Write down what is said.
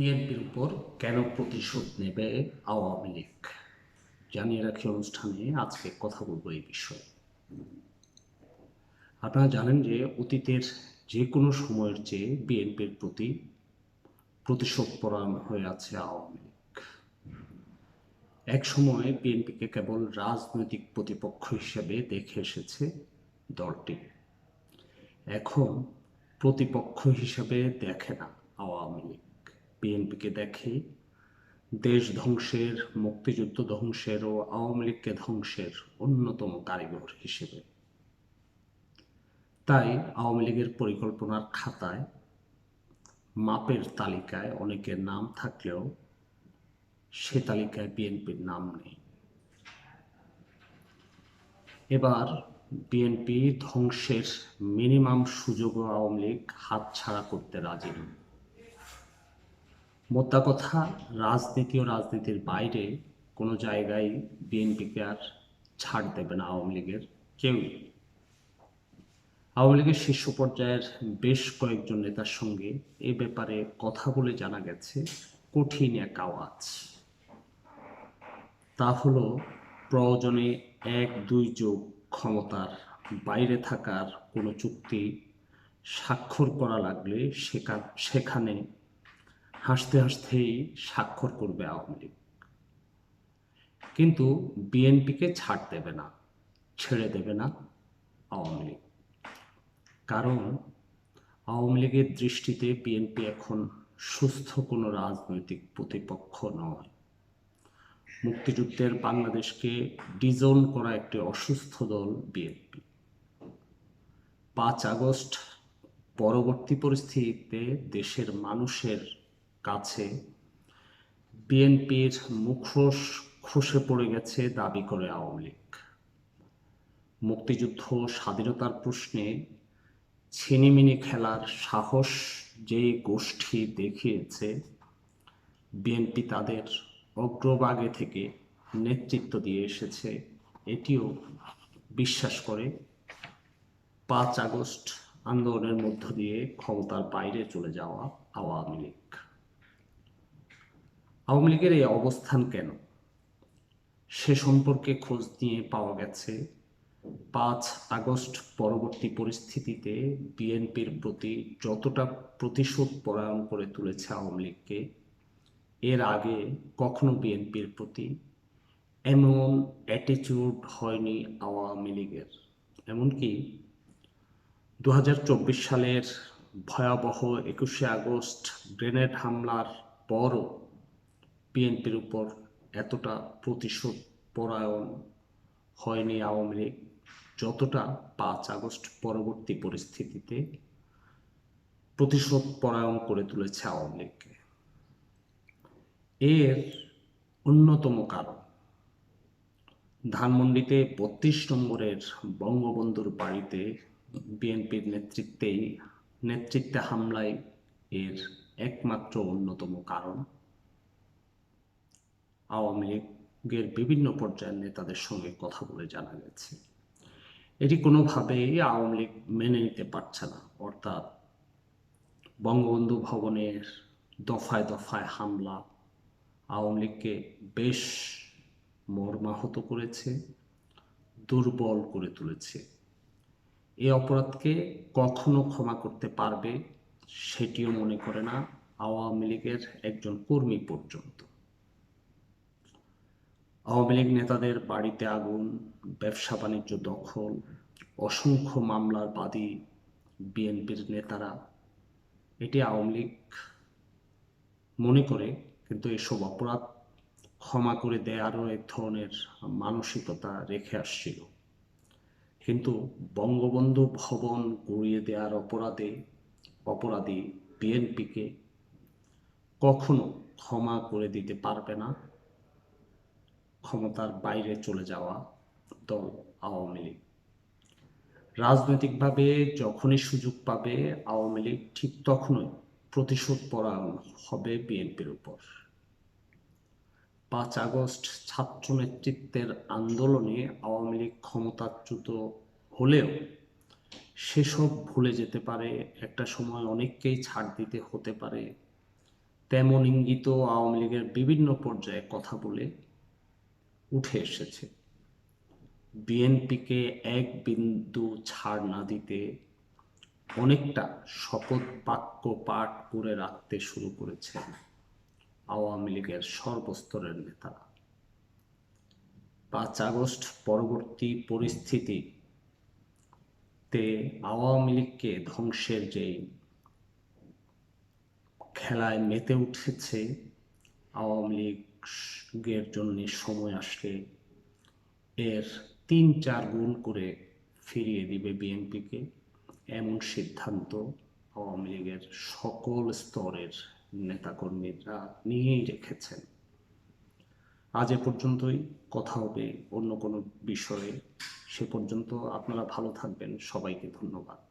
বিএনপির উপর কেন প্রতিশোধ নেবে আওয়ামী লীগ? জানিয়ে রাখি অনুষ্ঠানে আজকে কথা বলব এই বিষয়ে। আপনারা জানেন যে অতীতের যে কোনো সময়ের চেয়ে বিএনপির প্রতি প্রতিশোধ পরায়ণ হয়ে আছে আওয়ামী লীগ। এক সময় বিএনপিকে কেবল রাজনৈতিক প্রতিপক্ষ হিসেবে দেখে এসেছে দলটি। এখন প্রতিপক্ষ হিসেবে দেখে না আওয়ামী লীগ। বিএনপিকে দেখে দেশ ধ্বংসের, মুক্তিযুদ্ধ ধ্বংসের ও আওয়ামী লীগকে ধ্বংসের অন্যতম কারিগর হিসেবে। তাই আওয়ামী লীগের পরিকল্পনার খাতায় মাপের তালিকায় অনেকের নাম থাকলেও সে তালিকায় বিএনপির নাম নেই। এবার বিএনপি ধ্বংসের মিনিমাম সুযোগও আওয়ামী লীগ হাতছাড়া করতে রাজি নয়। মোদ্দা কথা, রাজনীতি ও রাজনীতির বাইরে কোনো জায়গায় বিএনপিকে আর ছাড় দেবে না আওয়ামী লীগের কেউই। আওয়ামী লীগের শীর্ষ পর্যায়ের বেশ কয়েকজন নেতার সঙ্গে এ ব্যাপারে কথা বলে জানা গেছে, কঠিন এক আওয়াজ। তা হলো, প্রয়োজনে এক, দুই যোগ ক্ষমতার বাইরে থাকার কোনো চুক্তি স্বাক্ষর করা লাগলে সেখানে হাসতে হাসতেই স্বাক্ষর করবে আওয়ামী লীগ। কিন্তু বিএনপিকে ছাড় দেবে না, ছেড়ে দেবে না আওয়ামী লীগ। কারণ আওয়ামী লীগের দৃষ্টিতে বিএনপি এখন সুস্থ কোনো রাজনৈতিক প্রতিপক্ষ নয়। মুক্তিযুদ্ধের বাংলাদেশকে ডিজন করা একটি অসুস্থ দল বিএনপি। পাঁচ আগস্ট পরবর্তী পরিস্থিতিতে দেশের মানুষের কাছে। বিএনপির মুখোশ খসে পড়ে গেছে দাবি করে আওয়ামী লীগ। মুক্তিযুদ্ধ স্বাধীনতার প্রশ্নে ছিনিমিনি খেলার সাহস যে গোষ্ঠী দেখিয়েছে, বিএনপি তাদের অগ্রভাগে থেকে নেতৃত্ব দিয়ে এসেছে, এটিও বিশ্বাস করে পাঁচ আগস্ট আন্দোলনের মধ্য দিয়ে ক্ষমতার বাইরে চলে যাওয়া আওয়ামী লীগ। আওয়ামী লীগের এই অবস্থান কেন? সে সম্পর্কে খোঁজ নিয়ে পাওয়া গেছে, পাঁচ আগস্ট পরবর্তী পরিস্থিতিতে বিএনপির প্রতি যতটা প্রতিশোধ পরায়ণ করে তুলেছে আওয়ামী লীগকে, এর আগে কখনো বিএনপির প্রতি এমন অ্যাটিটিউড হয়নি আওয়ামী লীগের। এমনকি দু হাজার চব্বিশ সালের ভয়াবহ একুশে আগস্ট গ্রেনেড হামলার পরও বিএনপির উপর এতটা প্রতিশোধ পরায়ণ হয়নি আওয়ামী লীগ। যতটা পাঁচ আগস্ট পরবর্তী পরিস্থিতিতে প্রতিশোধ পরায়ণ করে তুলেছে আওয়ামী লীগকে। এর অন্যতম কারণ, ধানমন্ডিতে বত্রিশ নম্বরের বঙ্গবন্ধুর বাড়িতে বিএনপির নেতৃত্বেই, নেতৃত্বে হামলায় এর একমাত্র অন্যতম কারণ আওয়ামী লীগের বিভিন্ন পর্যায়ের নেতাদের সঙ্গে কথা বলে জানা গেছে। এটি কোনোভাবেই আওয়ামী লীগ মেনে নিতে পারছে না। অর্থাৎ বঙ্গবন্ধু ভবনের দফায় দফায় হামলা আওয়ামী লীগকে বেশ মর্মাহত করেছে, দুর্বল করে তুলেছে। এই অপরাধকে কখনো ক্ষমা করতে পারবে সেটিও মনে করে না আওয়ামী লীগের একজন কর্মী পর্যন্ত। আওয়ামী লীগ নেতাদের বাড়িতে আগুন, ব্যবসা বাণিজ্য দখল, অসংখ্য মামলার বাদী বিএনপির নেতারা। এটি আওয়ামী লীগ মনে করে, কিন্তু এসব অপরাধ ক্ষমা করে দেয়ারও এক ধরনের মানসিকতা রেখে আসছিল। কিন্তু বঙ্গবন্ধু ভবন গুড়িয়ে দেওয়ার অপরাধে, অপরাধী বিএনপিকে কখনো ক্ষমা করে দিতে পারবে না। ক্ষমতার বাইরে চলে যাওয়া দল আওয়ামী লীগ। রাজনৈতিকভাবে যখনই সুযোগ পাবে আওয়ামী লীগ ঠিক তখনই প্রতিশোধ পরায়ণ হবে বিএনপির উপর। পাঁচ আগস্ট ছাত্র নেতৃত্বের আন্দোলনে আওয়ামী লীগ ক্ষমতাচ্যুত হলেও সেসব ভুলে যেতে পারে, একটা সময় অনেককেই ছাড় দিতে হতে পারে। তেমন ইঙ্গিত আওয়ামী লীগের বিভিন্ন পর্যায়ে কথা বলে উঠে এসেছে। বিএনপিকে এক বিন্দু ছাড় না দিতে অনেকটা শপথ বাক্য পাঠ করে রাখতে শুরু করেছেন আওয়ামী লীগের সর্বস্তরের নেতারা। পাঁচ আগস্ট পরবর্তী পরিস্থিতিতে আওয়ামী লীগকে ধ্বংসের যে খেলায় মেতে উঠেছে আওয়ামী লীগের জন্য সময় আসলে এর তিন চার গুণ করে ফিরিয়ে দিবে বিএনপিকে। এমন সিদ্ধান্ত আওয়ামী লীগের সকল স্তরের নেতাকর্মীরা নিয়েই রেখেছেন। আজ এ পর্যন্তই। কথা হবে অন্য কোনো বিষয়ে। সে পর্যন্ত আপনারা ভালো থাকবেন। সবাইকে ধন্যবাদ।